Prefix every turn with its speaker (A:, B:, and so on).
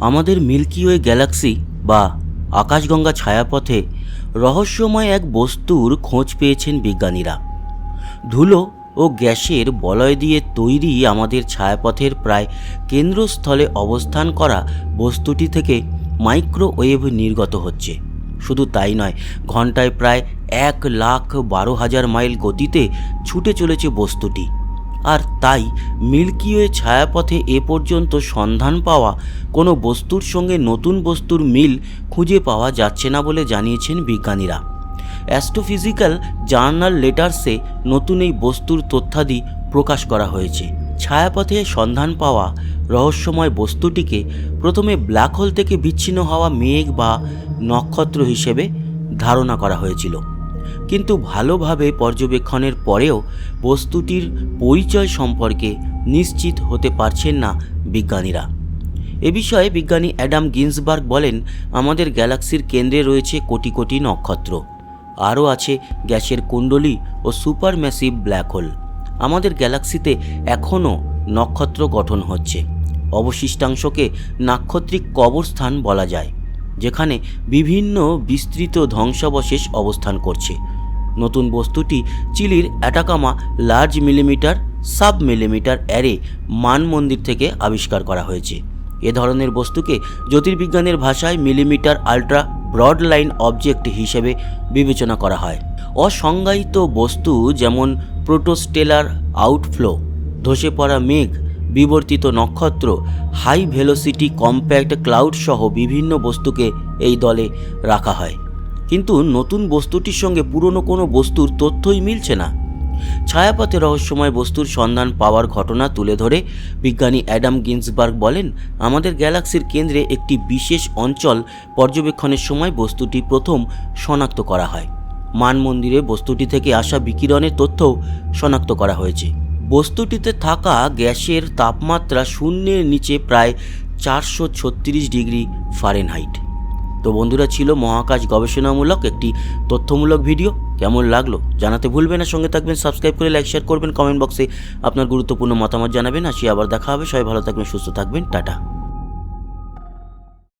A: আমাদের Milky Way Galaxy বা আকাশগঙ্গা ছায়াপথে রহস্যময় এক বস্তুর খোঁজ পেয়েছেন বিজ্ঞানীরা। ধুলো ও গ্যাসের বলয় দিয়ে তৈরি আমাদের ছায়াপথের প্রায় কেন্দ্রস্থলে অবস্থান করা বস্তুটি থেকে মাইক্রোওয়েভ নির্গত হচ্ছে। শুধু তাই নয়, ঘন্টায় প্রায় এক লাখ বারো হাজার মাইল গতিতে ছুটে চলেছে বস্তুটি। আর তাই মিল্কিওয়ে ছায়াপথে এ পর্যন্ত সন্ধান পাওয়া কোনো বস্তুর সঙ্গে নতুন বস্তুর মিল খুঁজে পাওয়া যাচ্ছে না বলে জানিয়েছেন বিজ্ঞানীরা। অ্যাস্ট্রোফিজিক্যাল জার্নাল লেটার্সে নতুন এই বস্তুর তথ্যাদি প্রকাশ করা হয়েছে। ছায়াপথে সন্ধান পাওয়া রহস্যময় বস্তুটিকে প্রথমে ব্ল্যাক হোল থেকে বিচ্ছিন্ন হওয়া মেঘ বা নক্ষত্র হিসেবে ধারণা করা হয়েছিল। কিন্তু ভালোভাবে পর্যবেক্ষণের পরেও বস্তুটির পরিচয় সম্পর্কে নিশ্চিত হতে পারছেন না বিজ্ঞানীরা। এ বিষয়ে বিজ্ঞানী অ্যাডাম গিন্সবার্গ বলেন, আমাদের গ্যালাক্সির কেন্দ্রে রয়েছে কোটি কোটি নক্ষত্র। আরও আছে গ্যাসের কুণ্ডলী ও সুপার ম্যাসিভ ব্ল্যাক হোল। আমাদের গ্যালাক্সিতে এখনও নক্ষত্র গঠন হচ্ছে। অবশিষ্টাংশকে নাক্ষত্রিক কবরস্থান বলা যায়। যেখানে বিভিন্ন বিস্তৃত ধ্বংসাবশেষ অবস্থান করছে। নতুন বস্তুটি চিলির Atacama large millimetre sub millimetre array মান মন্দির থেকে আবিষ্কার করা হয়েছে। এ ধরনের বস্তুকে জ্যোতির্বিজ্ঞানের ভাষায় millimetre ultra broad line object হিসেবে বিবেচনা করা হয়। অসংজ্ঞায়িত বস্তু যেমন প্রোটোস্টেলার আউটফ্লো, ধসে পড়া মেঘ বিবর্তিত নক্ষত্র হাই ভেলোসিটি কম্প্যাক্ট ক্লাউড সহ বিভিন্ন বস্তুকে এই দলে রাখা হয়। কিন্তু নতুন বস্তুটির সঙ্গে পুরনো কোনো বস্তুর তথ্যই মিলছে না। ছায়াপথে রহস্যময় বস্তুর সন্ধান পাওয়ার ঘটনা তুলে ধরে বিজ্ঞানী অ্যাডাম গিন্সবার্গ বলেন, আমাদের গ্যালাক্সির কেন্দ্রে একটি বিশেষ অঞ্চল পর্যবেক্ষণের সময় বস্তুটি প্রথম শনাক্ত করা হয়। মান মন্দিরে বস্তুটি থেকে আসা বিকিরণের তথ্যও শনাক্ত করা হয়েছে। বস্তুটিতে থাকা গ্যাসের তাপমাত্রা শূন্যের নিচে প্রায় চারশো ছত্রিশ ডিগ্রি ফারেনহাইট। তো বন্ধুরা, ছিল মহাকাশ গবেষণামূলক একটি তথ্যমূলক ভিডিও। কেমন লাগল জানাতে ভুলবেন না। সঙ্গে থাকবেন, সাবস্ক্রাইব করে লাইক, শেয়ার করবেন, কমেন্ট বক্সে আপনার গুরুত্বপূর্ণ মতামত জানাবেন। আসি আবার দেখা হবে। সবাই ভালো থাকবেন, সুস্থ থাকবেন। টাটা।